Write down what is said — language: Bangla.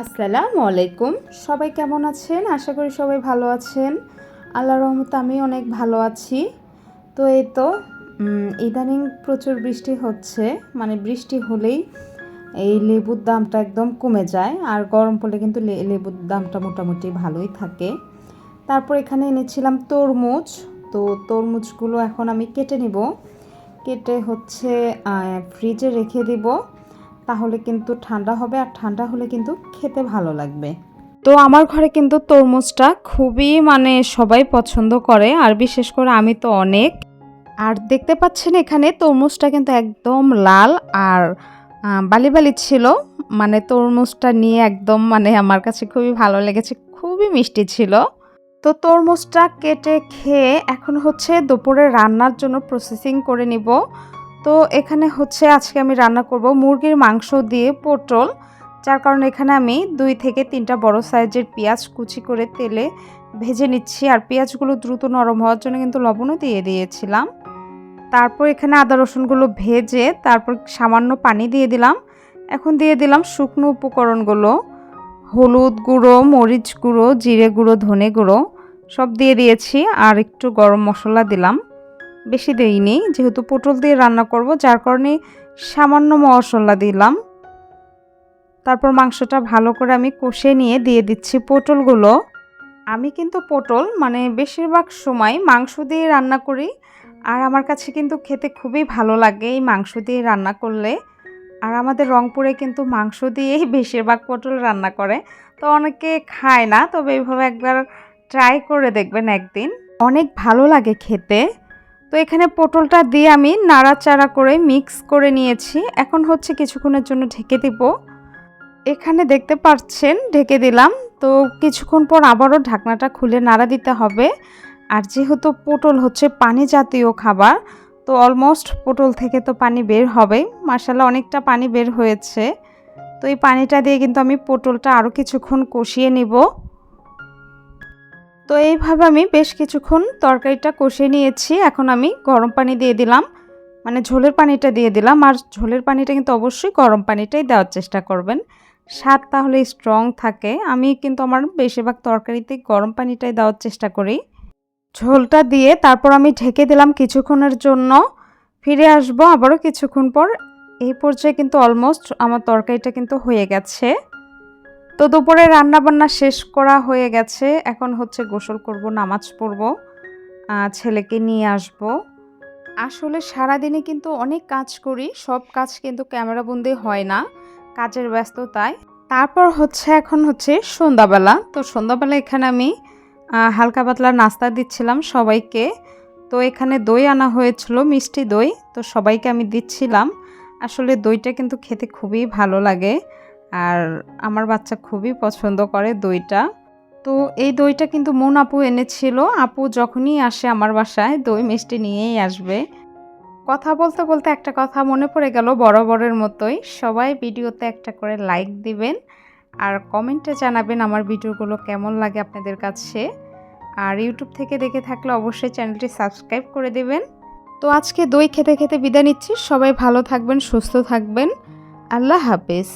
আসসালামু আলাইকুম। সবাই কেমন আছেন? আশা করি সবাই ভালো আছেন। আল্লাহ রহমতে আমি অনেক ভালো আছি। তো এই তো ইদানিং প্রচুর বৃষ্টি হচ্ছে। মানে বৃষ্টি হলেই এই লেবুর দামটা একদম কমে যায়। আর গরম পড়লে কিন্তু লেবুর দামটা মোটামুটি ভালোই থাকে। তারপর এখানে এনেছিলাম তরমুজ। তো তরমুজগুলো এখন আমি কেটে নিব। কেটে হচ্ছে ফ্রিজে রেখে দিব। তাহলে কিন্তু ঠান্ডা হবে আর ঠান্ডা হলে কিন্তু খেতে ভালো লাগবে। তো আমার ঘরে কিন্তু তরমুজটা খুবই মানে সবাই পছন্দ করে, আর বিশেষ করে আমি তো অনেক। আর দেখতে পাচ্ছেন এখানে তরমুজটা কিন্তু একদম লাল আর বালি বালি ছিল। মানে তরমুজটা নিয়ে একদম মানে আমার কাছে খুবই ভালো লেগেছে, খুবই মিষ্টি ছিল। তো তরমুজটা কেটে খেয়ে এখন হচ্ছে দুপুরে রান্নার জন্য প্রসেসিং করে নিব। তো এখানে হচ্ছে আজকে আমি রান্না করব মুরগির মাংস দিয়ে পটল, যার কারণে এখানে আমি দুই থেকে তিনটা বড় সাইজের পেঁয়াজ কুচি করে তেলে ভেজে নিচ্ছি। আর পেঁয়াজগুলো দ্রুত নরম হওয়ার জন্য কিন্তু লবণও দিয়ে দিয়েছিলাম। তারপর এখানে আদা রসুনগুলো ভেজে তারপর সামান্য পানি দিয়ে দিলাম। এখন দিয়ে দিলাম শুকনো উপকরণগুলো, হলুদ গুঁড়ো, মরিচ গুঁড়ো, জিরে গুঁড়ো, ধনে গুঁড়ো, সব দিয়ে দিয়েছি। আর একটু গরম মশলা দিলাম। বেশি দেইনি যেহেতু পটল দিয়ে রান্না করব, যার কারণে সামান্য মশলা দিলাম। তারপর মাংসটা ভালো করে আমি কষে নিয়ে দিয়ে দিচ্ছি পটলগুলো। আমি কিন্তু পটল মানে বেশিরভাগ সময় মাংস দিয়ে রান্না করি, আর আমার কাছে কিন্তু খেতে খুবই ভালো লাগে এই মাংস দিয়ে রান্না করলে। আর আমাদের রংপুরে কিন্তু মাংস দিয়েই বেশিরভাগ পটল রান্না করে, তো অনেকে খায় না, তবে এইভাবে একবার ট্রাই করে দেখবেন একদিন। অনেক ভালো লাগে খেতে। এখানে পটলটা দিয়ে আমি নাড়াচাড়া করে মিক্স করে নিয়েছি। এখন হচ্ছে কিছুক্ষণের জন্য ঢেকে দিব। এখানে দেখতে পাচ্ছেন, ঢেকে দিলাম। তো কিছুক্ষণ পর আবারও ঢাকনাটা খুলে নাড়া দিতে হবে। আর যেহেতু পটল হচ্ছে পানি জাতীয় খাবার, তো অলমোস্ট পটল থেকে তো পানি বের হবে মাসাল্লাহ অনেকটা পানি বের হয়েছে। তো এই পানিটা দিয়ে কিন্তু আমি পটলটা আরও কিছুক্ষণ কষিয়ে নিব। তো এইভাবে আমি বেশ কিছুক্ষণ তরকারিটা কষিয়ে নিয়েছি। এখন আমি গরম পানি দিয়ে দিলাম। মানে ঝোলের পানিটা দিয়ে দিলাম। আর ঝোলের পানিটা কিন্তু অবশ্যই গরম পানিটাই দেওয়ার চেষ্টা করবেন। স্বাদ তাহলে স্ট্রং থাকে। আমি কিন্তু আমার বেশিরভাগ তরকারিতে গরম পানিটাই দেওয়ার চেষ্টা করি। ঝোলটা দিয়ে তারপর আমি ঢেকে দিলাম কিছুক্ষণের জন্য। ফিরে আসব আবারও কিছুক্ষণ পর। এই পর্যায়ে কিন্তু অলমোস্ট আমার তরকারিটা কিন্তু হয়ে গেছে। তো দুপুরে রান্না বান্না শেষ করা হয়ে গেছে। এখন হচ্ছে গোসল করব, নামাজ পড়ব ছেলেকে নিয়ে আসব। আসলে সারাদিনে কিন্তু অনেক কাজ করি, সব কাজ কিন্তু ক্যামেরাবন্দি হয় না, কাজের ব্যস্ততায়। তারপর হচ্ছে, এখন হচ্ছে সন্ধ্যাবেলা। তো সন্ধ্যাবেলা এখানে আমি হালকা পাতলা নাস্তা দিচ্ছিলাম সবাইকে। তো এখানে দই আনা হয়েছিল, মিষ্টি দই। তো সবাইকে আমি দিচ্ছিলাম। আসলে দইটা কিন্তু খেতে খুবই ভালো লাগে। আর আমার বাচ্চা খুবই পছন্দ করে দইটা। তো এই দইটা কিন্তু মন আপু এনেছিল। আপু যখনই আসে আমার বাসায়, দই মিষ্টি নিয়েই আসবে। কথা বলতে বলতে একটা কথা মনে পড়ে গেল বরাবরের মতোই। সবাই ভিডিওতে একটা করে লাইক দিবেন আর কমেন্টে জানাবেন আমার ভিডিওগুলো কেমন লাগে আপনাদের কাছে। আর ইউটিউব থেকে দেখে থাকলে অবশ্যই চ্যানেলটি সাবস্ক্রাইব করে দেবেন। তো আজকে দই খেতে খেতে বিদায় নিচ্ছি। সবাই ভালো থাকবেন, সুস্থ থাকবেন। আল্লাহ হাফেজ।